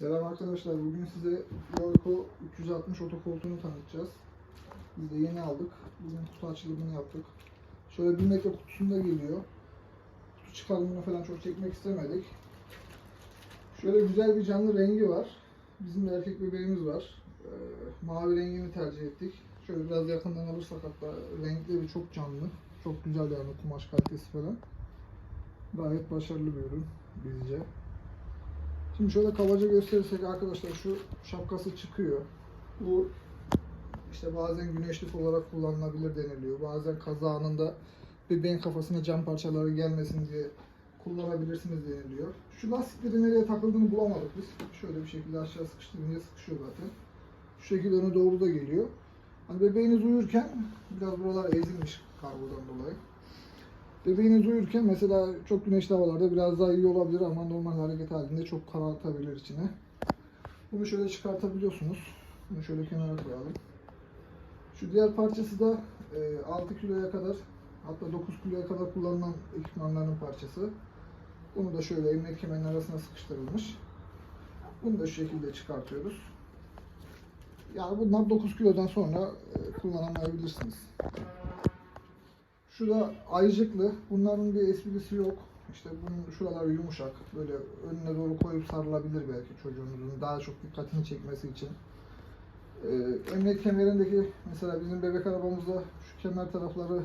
Selam arkadaşlar. Bugün size Yoyko 360 otokoltuğunu tanıtacağız. Biz de yeni aldık. Bugün kutu açılımını yaptık. Şöyle 1 metre kutusunda geliyor. Kutu çıkarımını falan çok çekmek istemedik. Şöyle güzel bir canlı rengi var. Bizim de erkek bebeğimiz var. Ee, mavi rengini tercih ettik. Şöyle biraz yakından alırsak hatta renkleri çok canlı. Çok güzel yani kumaş kalitesi falan. Gayet başarılı bir ürün bizce. Şimdi şöyle kabaca gösterirsek arkadaşlar şu şapkası çıkıyor. Bu işte bazen güneşlik olarak kullanılabilir deniliyor. Bazen kaza anında bebeğin kafasına cam parçaları gelmesin diye kullanabilirsiniz deniliyor. Şu lastikleri nereye takıldığını bulamadık biz. Şöyle bir şekilde aşağı sıkıştırınca sıkışıyor zaten. Şu şekilde öne doğru da geliyor. Hani bebeğiniz uyurken biraz buralar ezilmiş kargodan dolayı. Bebeğiniz uyurken mesela çok güneşli havalarda biraz daha iyi olabilir ama normal hareket halinde çok karartabilir içine. Bunu şöyle çıkartabiliyorsunuz. Bunu şöyle kenara koyalım. Şu diğer parçası da e, 6 kiloya kadar hatta 9 kiloya kadar kullanılan ekipmanların parçası. Bunu da şöyle emniyet kemerinin arasına sıkıştırılmış. Bunu da şu şekilde çıkartıyoruz. Yani bunlar 9 kilodan sonra e, kullanamayabilirsiniz. Şu da ayıcıklı. Bunların bir esprisi yok. İşte bunun şuraları yumuşak. Böyle önüne doğru koyup sarılabilir belki çocuğunuzun daha çok dikkatini çekmesi için. Ee, emniyet kemerindeki mesela bizim bebek arabamızda şu kemer tarafları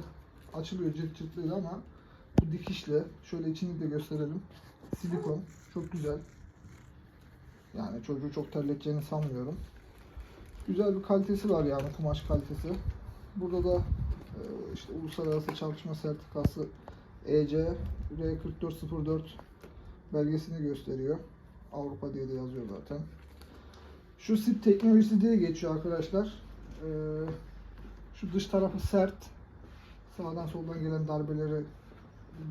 açılıyor cırt cırtlıyla ama bu dikişle şöyle içini de gösterelim. Silikon. Çok güzel. Yani çocuğu çok terleteceğini sanmıyorum. Güzel bir kalitesi var yani kumaş kalitesi. Burada da işte Uluslararası Çalışma Sertifikası EC R4404 belgesini gösteriyor. Avrupa diye de yazıyor zaten. Şu SIP teknolojisi diye geçiyor arkadaşlar. E, Şu dış tarafı sert. Sağdan soldan gelen darbeleri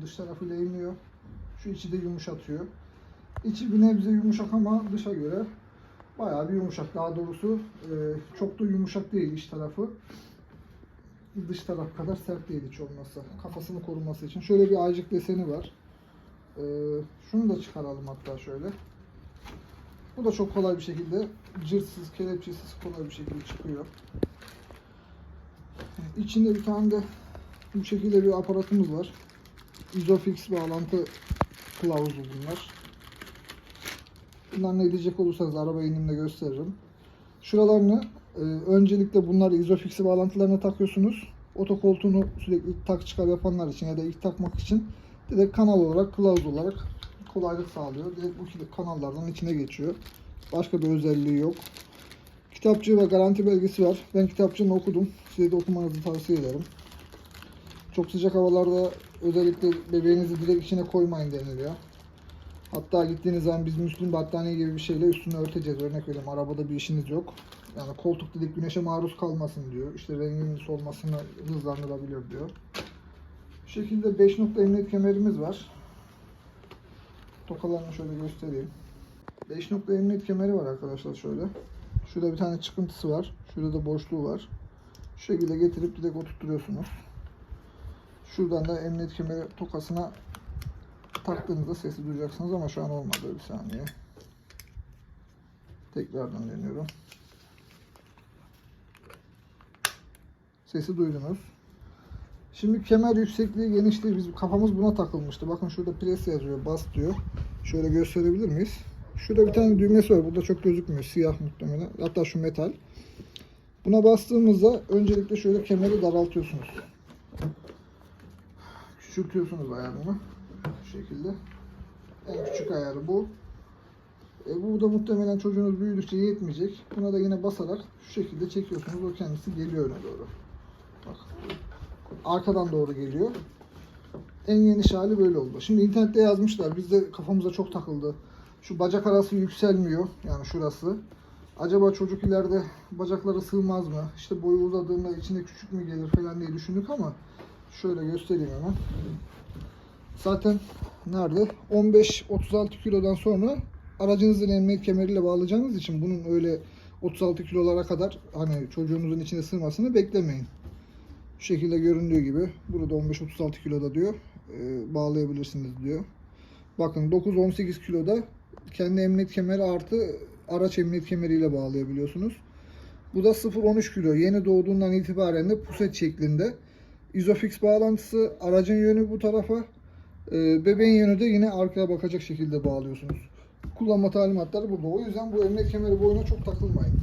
dış tarafıyla emiyor. Şu içi de yumuşatıyor. İçi bir nebze yumuşak ama dışa göre bayağı bir yumuşak. Daha doğrusu e, çok da yumuşak değil iç tarafı dış taraf kadar sert değil hiç olmazsa. Kafasını koruması için. Şöyle bir aycık deseni var. Ee, şunu da çıkaralım hatta şöyle. Bu da çok kolay bir şekilde cırtsız, kelepçesiz kolay bir şekilde çıkıyor. İçinde bir tane de bu şekilde bir aparatımız var. Isofix bağlantı kılavuzu bunlar. Bunlar ne diyecek olursanız araba indiğimde gösteririm. Şuralarını ee, öncelikle bunları izofiksi bağlantılarına takıyorsunuz. Otokoltuğunu sürekli tak çıkar yapanlar için ya da ilk takmak için direkt kanal olarak, kılavuz olarak kolaylık sağlıyor. Direkt bu kilit kanallardan içine geçiyor. Başka bir özelliği yok. Kitapçığı ve garanti belgesi var. Ben kitapçığını okudum. Size de okumanızı tavsiye ederim. Çok sıcak havalarda özellikle bebeğinizi direkt içine koymayın deniliyor. Hatta gittiğiniz zaman biz müslüm battaniye gibi bir şeyle üstünü örteceğiz. Örnek vereyim arabada bir işiniz yok. Yani koltuk dedik güneşe maruz kalmasın diyor. İşte renginin solmasını hızlandırabilir diyor. Bu şekilde 5 nokta emniyet kemerimiz var. Tokalarını şöyle göstereyim. 5 nokta emniyet kemeri var arkadaşlar şöyle. Şurada bir tane çıkıntısı var. Şurada da boşluğu var. Şu şekilde getirip direkt oturtturuyorsunuz. Şuradan da emniyet kemeri tokasına taktığınızda sesi duyacaksınız ama şu an olmadı. Bir saniye. Tekrardan deniyorum. Sesi duydunuz. Şimdi kemer yüksekliği, genişliği biz kafamız buna takılmıştı. Bakın şurada pres yazıyor, bas diyor. Şöyle gösterebilir miyiz? Şurada bir tane düğmesi var. Burada çok gözükmüyor. Siyah muhtemelen. Hatta şu metal. Buna bastığımızda öncelikle şöyle kemeri daraltıyorsunuz. Küçültüyorsunuz ayarını. Bu şekilde. En küçük ayarı bu. E, bu da muhtemelen çocuğunuz büyüdükçe yetmeyecek. Buna da yine basarak şu şekilde çekiyorsunuz. O kendisi geliyor öne doğru. Bak. Arkadan doğru geliyor. En geniş hali böyle oldu. Şimdi internette yazmışlar. Bizde kafamıza çok takıldı. Şu bacak arası yükselmiyor. Yani şurası. Acaba çocuk ileride bacakları sığmaz mı? İşte boyu uzadığında içine küçük mü gelir falan diye düşündük ama şöyle göstereyim hemen. Zaten nerede? 15-36 kilodan sonra aracınızın emniyet kemeriyle bağlayacağınız için bunun öyle 36 kilolara kadar hani çocuğunuzun içine sığmasını beklemeyin. Şu şekilde göründüğü gibi burada 15-36 kiloda diyor e, bağlayabilirsiniz diyor. Bakın 9-18 kiloda kendi emniyet kemeri artı araç emniyet kemeriyle bağlayabiliyorsunuz. Bu da 0-13 kilo. Yeni doğduğundan itibaren de puset şeklinde. Isofix bağlantısı, aracın yönü bu tarafa, e, bebeğin yönü de yine arkaya bakacak şekilde bağlıyorsunuz. Kullanma talimatları burada. O yüzden bu emniyet kemeri boyuna çok takılmayın.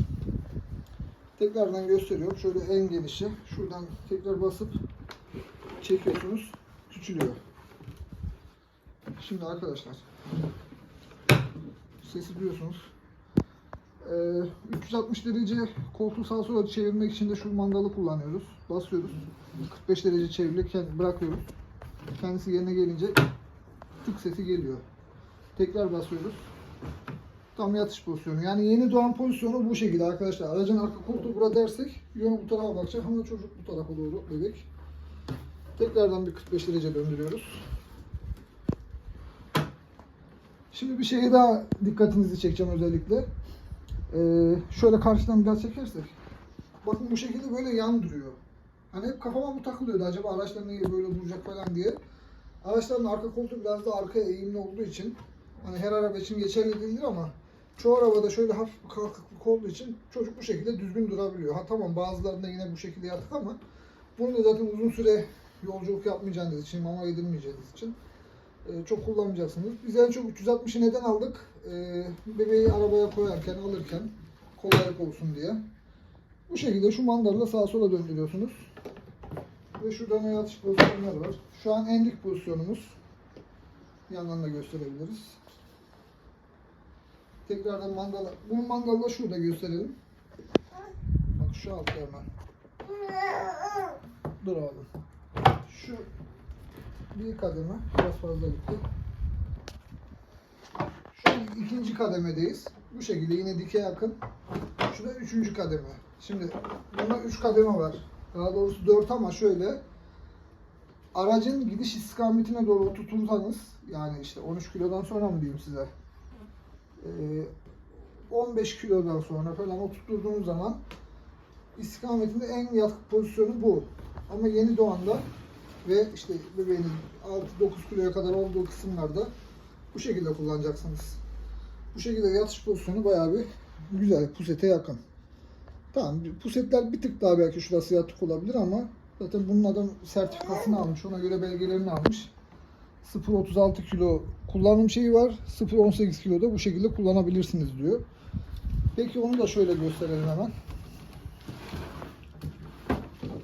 Tekrardan gösteriyorum. Şöyle en genişi. Şuradan tekrar basıp çekiyorsunuz. Küçülüyor. Şimdi arkadaşlar sesi duyuyorsunuz. Ee, 360 derece koltuğu sağa sola çevirmek için de şu mandalı kullanıyoruz. Basıyoruz. 45 derece çevirirken bırakıyoruz. Kendisi yerine gelince tık sesi geliyor. Tekrar basıyoruz. Tam yatış pozisyonu. Yani yeni doğan pozisyonu bu şekilde arkadaşlar. Aracın arka koltuğu burada dersek yönü bu tarafa bakacak ama çocuk bu tarafa doğru bebek. Tekrardan bir 45 derece döndürüyoruz. Şimdi bir şeye daha dikkatinizi çekeceğim özellikle. Ee, şöyle karşıdan biraz çekersek. Bakın bu şekilde böyle yan duruyor. Hani hep kafama bu takılıyordu. Acaba araçlar niye böyle duracak falan diye. Araçların arka koltuğu biraz da arkaya eğimli olduğu için hani her araba için geçerli değildir ama çoğu arabada şöyle hafif bir kalkıklık olduğu için çocuk bu şekilde düzgün durabiliyor. Ha tamam bazılarında yine bu şekilde yatık ama bunu da zaten uzun süre yolculuk yapmayacağınız için, mama yedirmeyeceğiniz için e, çok kullanmayacaksınız. Biz en çok 360'ı neden aldık? E, bebeği arabaya koyarken, alırken kolaylık olsun diye. Bu şekilde şu mandalla sağa sola döndürüyorsunuz. Ve şuradan yatış pozisyonları var. Şu an en dik pozisyonumuz. Yandan da gösterebiliriz. Tekrardan mandala. Bunu mandalla şurada gösterelim. Bak şu altta hemen. Dur oğlum. Şu bir kademe biraz fazla gitti. Şu ikinci kademedeyiz. Bu şekilde yine dike yakın. Şurada üçüncü kademe. Şimdi bunda üç kademe var. Daha doğrusu dört ama şöyle. Aracın gidiş istikametine doğru tutunsanız yani işte 13 kilodan sonra mı diyeyim size? Ee, 15 kilodan sonra falan oturttuğunuz zaman istikametinde en yatkın pozisyonu bu. Ama yeni doğanda ve işte bebeğinin 6-9 kiloya kadar olduğu kısımlarda bu şekilde kullanacaksınız. Bu şekilde yatış pozisyonu bayağı bir güzel, pusete yakın. Tamam, pusetler bir tık daha belki şurası yatık olabilir ama zaten bunun adam sertifikasını almış, ona göre belgelerini almış. 0.36 kilo kullanım şeyi var, 0.18 kilo da bu şekilde kullanabilirsiniz diyor. Peki onu da şöyle gösterelim hemen.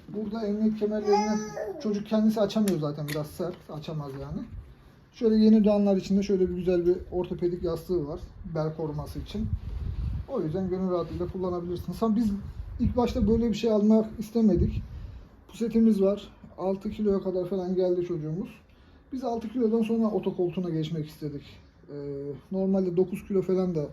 Burada emniyet kemerlerini çocuk kendisi açamıyor zaten biraz sert. Açamaz yani. Şöyle yeni doğanlar için de şöyle bir güzel bir ortopedik yastığı var. Bel koruması için. O yüzden gönül rahatlığıyla kullanabilirsiniz. Ama biz ilk başta böyle bir şey almak istemedik. Pusetimiz var. 6 kiloya kadar falan geldi çocuğumuz. Biz 6 kilodan sonra otokoltuğuna geçmek istedik. Ee, normalde 9 kilo falan da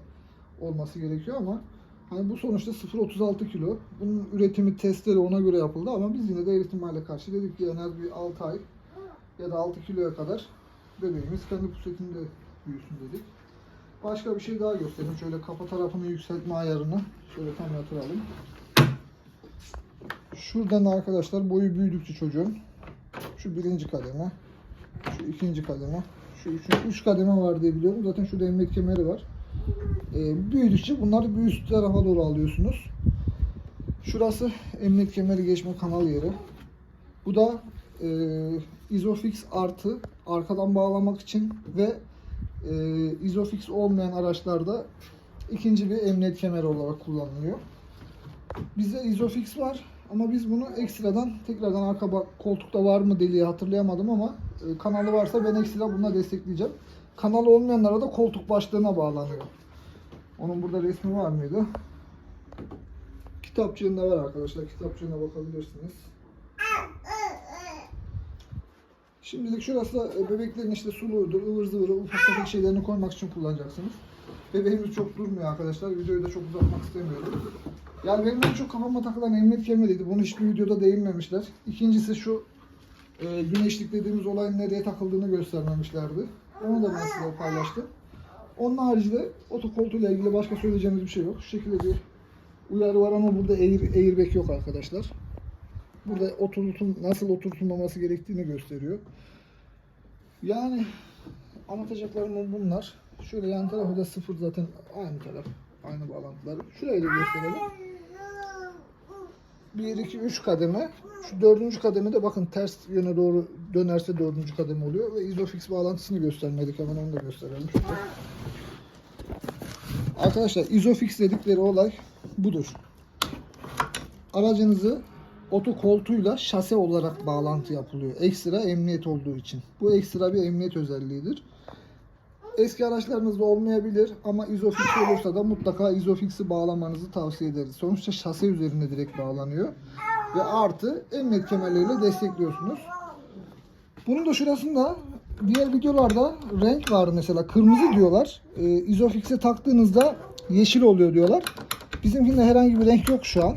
olması gerekiyor ama Hani bu sonuçta 0.36 kilo. Bunun üretimi testleri ona göre yapıldı ama biz yine de her ihtimale karşı dedik ki en az bir 6 ay ya da 6 kiloya kadar bebeğimiz kendi pusetinde büyüsün dedik. Başka bir şey daha göstereyim. Şöyle kafa tarafını yükseltme ayarını şöyle tam yatıralım. Şuradan arkadaşlar boyu büyüdükçe çocuğun şu birinci kademe, şu ikinci kademe, şu üçüncü, üç kademe var diye biliyorum. Zaten şurada emniyet kemeri var. E, büyüdükçe bunları bir üst tarafa doğru alıyorsunuz. Şurası emniyet kemeri geçme kanal yeri. Bu da e, Isofix artı arkadan bağlamak için ve e, Isofix olmayan araçlarda ikinci bir emniyet kemeri olarak kullanılıyor. Bizde Isofix var ama biz bunu ekstradan tekrardan arka koltukta var mı diye hatırlayamadım ama kanalı varsa ben ekstra bununla destekleyeceğim. Kanalı olmayanlara da koltuk başlığına bağlanıyor. Onun burada resmi var mıydı? Kitapçığında var arkadaşlar. Kitapçığına bakabilirsiniz. Şimdilik şurası e, bebeklerin işte suluğudur, ıvır zıvırı, ufak tefek şeylerini koymak için kullanacaksınız. Bebeğimiz çok durmuyor arkadaşlar. Videoyu da çok uzatmak istemiyorum. Yani benim en çok kafama takılan emniyet kemeriydi. Bunu hiçbir videoda değinmemişler. İkincisi şu e, güneşlik dediğimiz olayın nereye takıldığını göstermemişlerdi. Onu da ben size paylaştım. Onun haricinde otokoltuğuyla ilgili başka söyleyeceğimiz bir şey yok. Şu şekilde bir uyarı var ama burada air, airbag yok arkadaşlar. Burada oturtun, nasıl oturtulmaması gerektiğini gösteriyor. Yani anlatacaklarım bunlar. Şöyle yan tarafı da sıfır zaten aynı taraf. Aynı bağlantıları. Şurayı da gösterelim. 1, 2, 3 kademe. Şu dördüncü kademede bakın ters yöne doğru dönerse dördüncü kademe oluyor. Ve Isofix bağlantısını göstermedik. Hemen onu da gösterelim. Arkadaşlar Isofix dedikleri olay budur. Aracınızı oto koltuğuyla şase olarak bağlantı yapılıyor. Ekstra emniyet olduğu için. Bu ekstra bir emniyet özelliğidir. Eski araçlarınızda olmayabilir ama Isofix olursa da mutlaka Isofix'i bağlamanızı tavsiye ederiz. Sonuçta şase üzerine direkt bağlanıyor. Ve artı emniyet kemerleriyle destekliyorsunuz. Bunun da şurasında diğer videolarda renk var mesela kırmızı diyorlar. Ee, Isofix'e taktığınızda yeşil oluyor diyorlar. Bizimkinde herhangi bir renk yok şu an.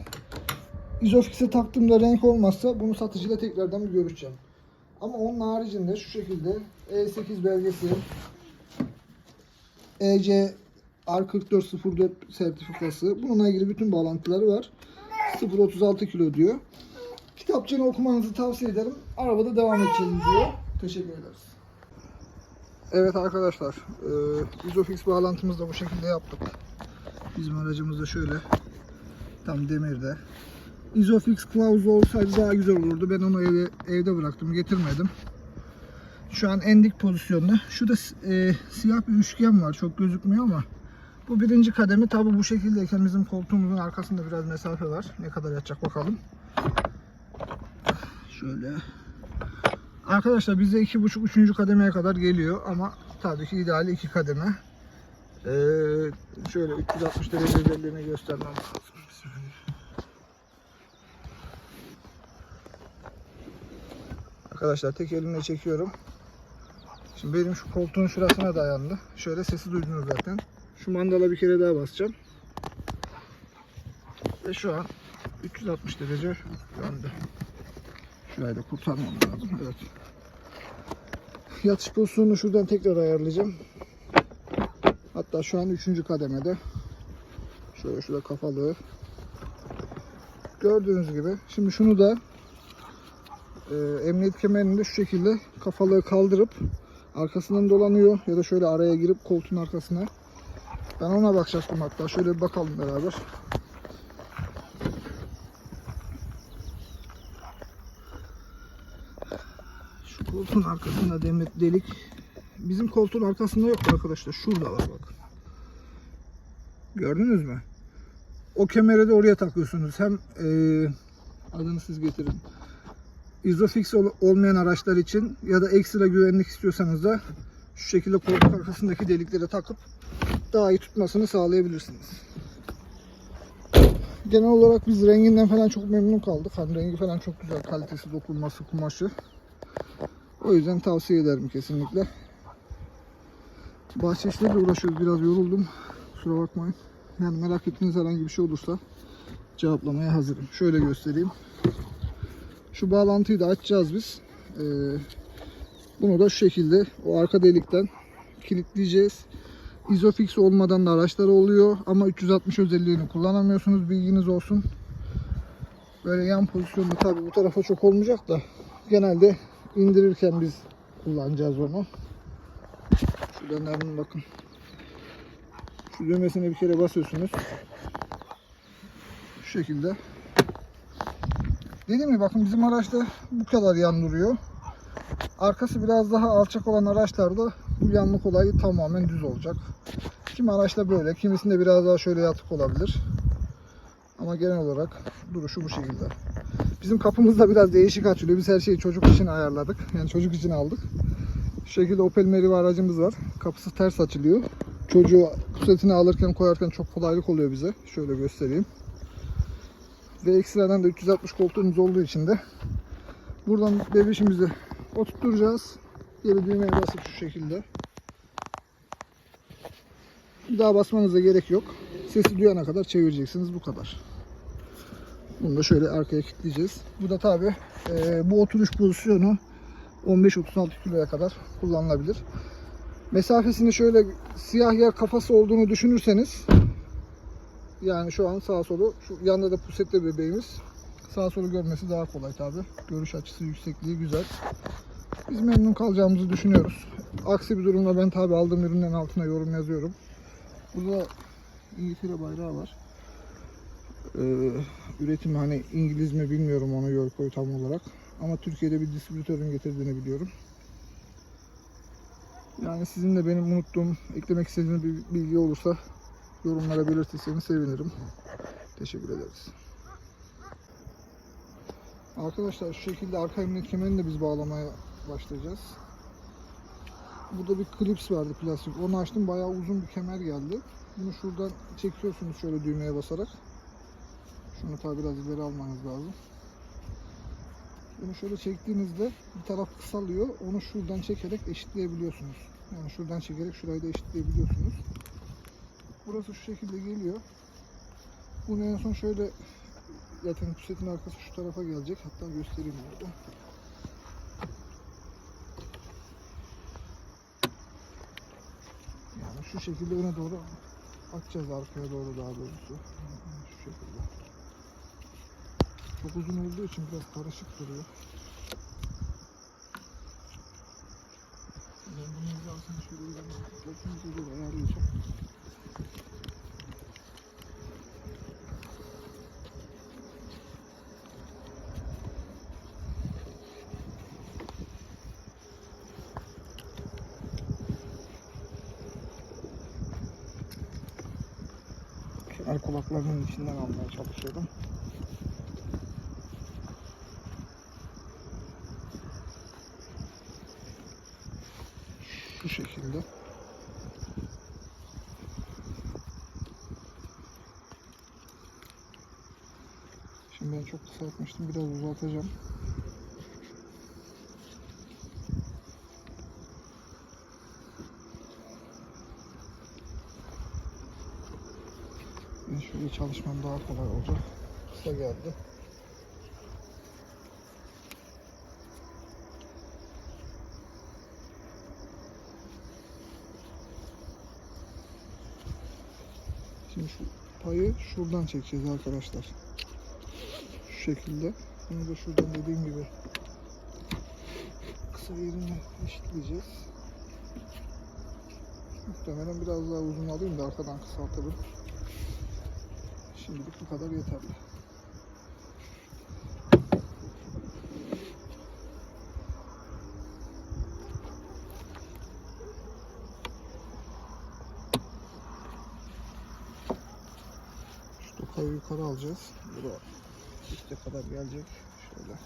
Isofix'e taktığımda renk olmazsa bunu satıcıyla tekrardan bir görüşeceğim. Ama onun haricinde şu şekilde E8 belgesi, EC R4404 sertifikası. Bununla ilgili bütün bağlantıları var. 0.36 kilo diyor. Kitapçığını okumanızı tavsiye ederim. Arabada devam edeceğiz diyor. Teşekkür ederiz. Evet arkadaşlar. E, Isofix bağlantımızı da bu şekilde yaptık. Bizim aracımız da şöyle. Tam demirde. Isofix kılavuzu olsaydı daha güzel olurdu. Ben onu evde, evde bıraktım. Getirmedim. Şu an en dik pozisyonda. Şurada e, siyah bir üçgen var. Çok gözükmüyor ama bu birinci kademi. Tabi bu şekildeyken bizim koltuğumuzun arkasında biraz mesafe var. Ne kadar yatacak bakalım. Şöyle. Arkadaşlar bize iki buçuk üçüncü kademeye kadar geliyor ama tabii ki ideali iki kademe. Ee, şöyle 360 derece özelliğini göstermem lazım. Arkadaşlar tek elimle çekiyorum. Şimdi benim şu koltuğun şurasına dayandı. Şöyle sesi duydunuz zaten. Şu mandala bir kere daha basacağım. Ve şu an 360 derece döndü. Şurayı da kurtarmam lazım. Evet. Yatış pozisyonunu şuradan tekrar ayarlayacağım. Hatta şu an 3. kademede. Şöyle şurada kafalı. Gördüğünüz gibi. Şimdi şunu da e, emniyet kemerini de şu şekilde kafalığı kaldırıp arkasından dolanıyor ya da şöyle araya girip koltuğun arkasına. Ben ona bakacaktım hatta. Şöyle bir bakalım beraber. Şu koltuğun arkasında demir delik. Bizim koltuğun arkasında yok arkadaşlar. Şurada var bak. Gördünüz mü? O kemeri de oraya takıyorsunuz. Hem eee adını siz getirin. Isofix ol- olmayan araçlar için ya da ekstra güvenlik istiyorsanız da şu şekilde koltuk arkasındaki deliklere takıp daha iyi tutmasını sağlayabilirsiniz. Genel olarak biz renginden falan çok memnun kaldık. Hani rengi falan çok güzel, kalitesi, dokunması, kumaşı. O yüzden tavsiye ederim kesinlikle. Bahçe işleriyle uğraşıyoruz. Biraz yoruldum. Kusura bakmayın. Yani merak ettiğiniz herhangi bir şey olursa cevaplamaya hazırım. Şöyle göstereyim. Şu bağlantıyı da açacağız biz. Ee, bunu da şu şekilde o arka delikten kilitleyeceğiz. Isofix olmadan da araçlar oluyor ama 360 özelliğini kullanamıyorsunuz bilginiz olsun. Böyle yan pozisyonda tabi bu tarafa çok olmayacak da genelde indirirken biz kullanacağız onu. Şuradan hemen bakın. Şu düğmesine bir kere basıyorsunuz. Şu şekilde. Dediğim gibi bakın bizim araçta bu kadar yan duruyor. Arkası biraz daha alçak olan araçlarda bu yanlık olayı tamamen düz olacak. Kimi araçta böyle, kimisinde biraz daha şöyle yatık olabilir. Ama genel olarak duruşu bu şekilde. Bizim kapımız da biraz değişik açılıyor. Biz her şeyi çocuk için ayarladık. Yani çocuk için aldık. Şu şekilde Opel Meriva aracımız var. Kapısı ters açılıyor. Çocuğu pusetini alırken koyarken çok kolaylık oluyor bize. Şöyle göstereyim. Ve ekstradan da 360 koltuğumuz olduğu için de buradan bebişimizi oturtacağız. Geri düğmeye basıp şu şekilde. Bir daha basmanıza gerek yok. Sesi duyana kadar çevireceksiniz. Bu kadar. Bunu da şöyle arkaya kilitleyeceğiz. Bu da tabi bu oturuş pozisyonu 15-36 kiloya kadar kullanılabilir. Mesafesini şöyle siyah yer kafası olduğunu düşünürseniz yani şu an sağ solu şu yanda da pusetli bebeğimiz sağ solu görmesi daha kolay tabi. Görüş açısı yüksekliği güzel. Biz memnun kalacağımızı düşünüyoruz. Aksi bir durumda ben tabi aldığım ürünlerin altına yorum yazıyorum. Burada İngiltere bayrağı var. Ee, üretim hani İngiliz mi bilmiyorum onu Yorko'yu tam olarak. Ama Türkiye'de bir distribütörün getirdiğini biliyorum. Yani sizin de benim unuttuğum, eklemek istediğiniz bir bilgi olursa yorumlara belirtirseniz sevinirim. Teşekkür ederiz. Arkadaşlar şu şekilde arka emniyet kemerini de biz bağlamaya başlayacağız. Burada bir klips vardı plastik. Onu açtım bayağı uzun bir kemer geldi. Bunu şuradan çekiyorsunuz şöyle düğmeye basarak. Şunu tabi biraz ileri almanız lazım. Bunu şöyle çektiğinizde bir taraf kısalıyor. Onu şuradan çekerek eşitleyebiliyorsunuz. Yani şuradan çekerek şurayı da eşitleyebiliyorsunuz. Burası şu şekilde geliyor. Bunu en son şöyle zaten pusetin arkası şu tarafa gelecek. Hatta göstereyim orada. Yani şu şekilde öne doğru atacağız arkaya doğru daha doğrusu. Şu şekilde. Çok uzun olduğu için biraz karışık duruyor. Ben bunun hizasını şöyle ayarlayacağım. Kenar kulaklarının içinden almaya çalışıyorum. Şu şekilde. Şimdi ben çok kısaltmıştım. Biraz uzatacağım. Ben şöyle çalışmam daha kolay olacak. Kısa geldi. Şimdi şu payı şuradan çekeceğiz arkadaşlar. Şekilde. Bunu da şuradan dediğim gibi kısa yerini eşitleyeceğiz. Muhtemelen biraz daha uzun alayım da arkadan kısaltırım. Şimdilik bu kadar yeterli. Şu yukarı alacağız. Bu üste kadar gelecek. Şöyle.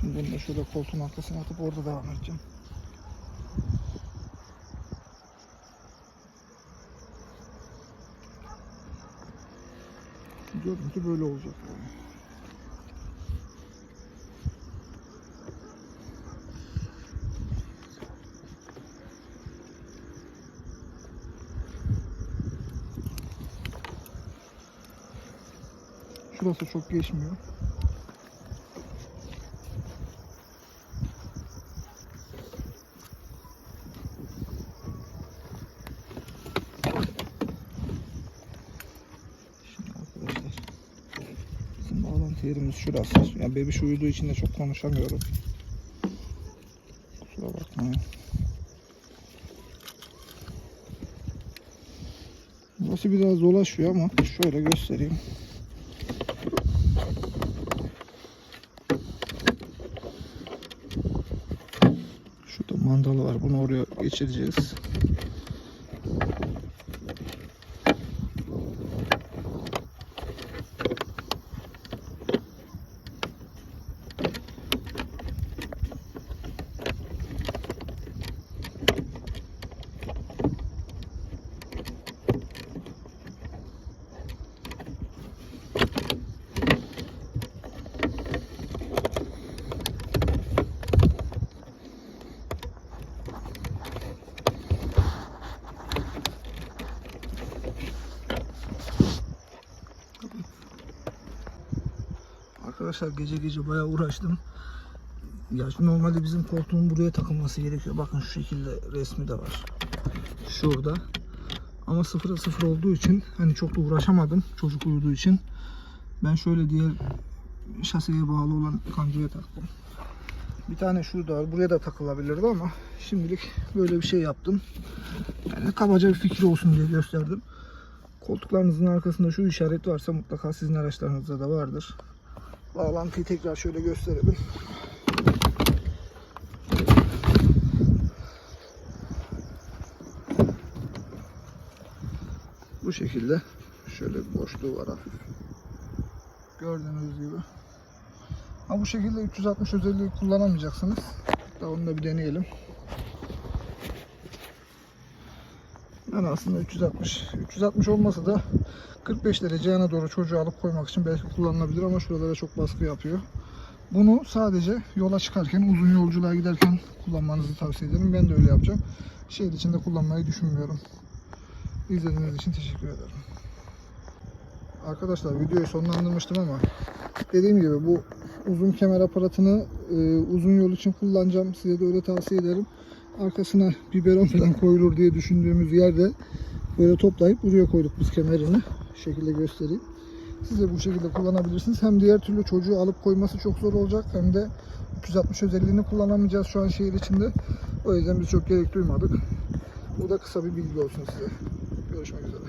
Şimdi bunu da şöyle koltuğun arkasına atıp orada devam edeceğim. Görüntü böyle olacak yani. Şurası çok geçmiyor. Yerimiz şurası. Yani bebiş uyuduğu için de çok konuşamıyorum. Kusura bakmayın. Burası biraz dolaşıyor ama şöyle göstereyim. Şurada mandalı var. Bunu oraya geçireceğiz. Arkadaşlar gece gece bayağı uğraştım. Ya normalde bizim koltuğun buraya takılması gerekiyor. Bakın şu şekilde resmi de var. Şurada. Ama sıfıra sıfır olduğu için hani çok da uğraşamadım çocuk uyuduğu için. Ben şöyle diğer şaseye bağlı olan kancaya taktım. Bir tane şurada var. Buraya da takılabilirdi ama şimdilik böyle bir şey yaptım. Yani kabaca bir fikir olsun diye gösterdim. Koltuklarınızın arkasında şu işaret varsa mutlaka sizin araçlarınızda da vardır. Bağlantıyı tekrar şöyle gösterelim. Bu şekilde şöyle bir boşluğu var. Gördüğünüz gibi. Ha bu şekilde 360 özelliği kullanamayacaksınız. Hatta onu da bir deneyelim. Yani aslında 360 360 olmasa da 45 derece yana doğru çocuğu alıp koymak için belki kullanılabilir ama şuralara çok baskı yapıyor. Bunu sadece yola çıkarken, uzun yolculuğa giderken kullanmanızı tavsiye ederim. Ben de öyle yapacağım. Şehir içinde kullanmayı düşünmüyorum. İzlediğiniz için teşekkür ederim. Arkadaşlar videoyu sonlandırmıştım ama dediğim gibi bu uzun kemer aparatını e, uzun yol için kullanacağım. Size de öyle tavsiye ederim. Arkasına biberon falan koyulur diye düşündüğümüz yerde böyle toplayıp buraya koyduk biz kemerini. Şekilde göstereyim. Siz de bu şekilde kullanabilirsiniz. Hem diğer türlü çocuğu alıp koyması çok zor olacak hem de 360 özelliğini kullanamayacağız şu an şehir içinde. O yüzden biz çok gerek duymadık. Bu da kısa bir bilgi olsun size. Görüşmek üzere.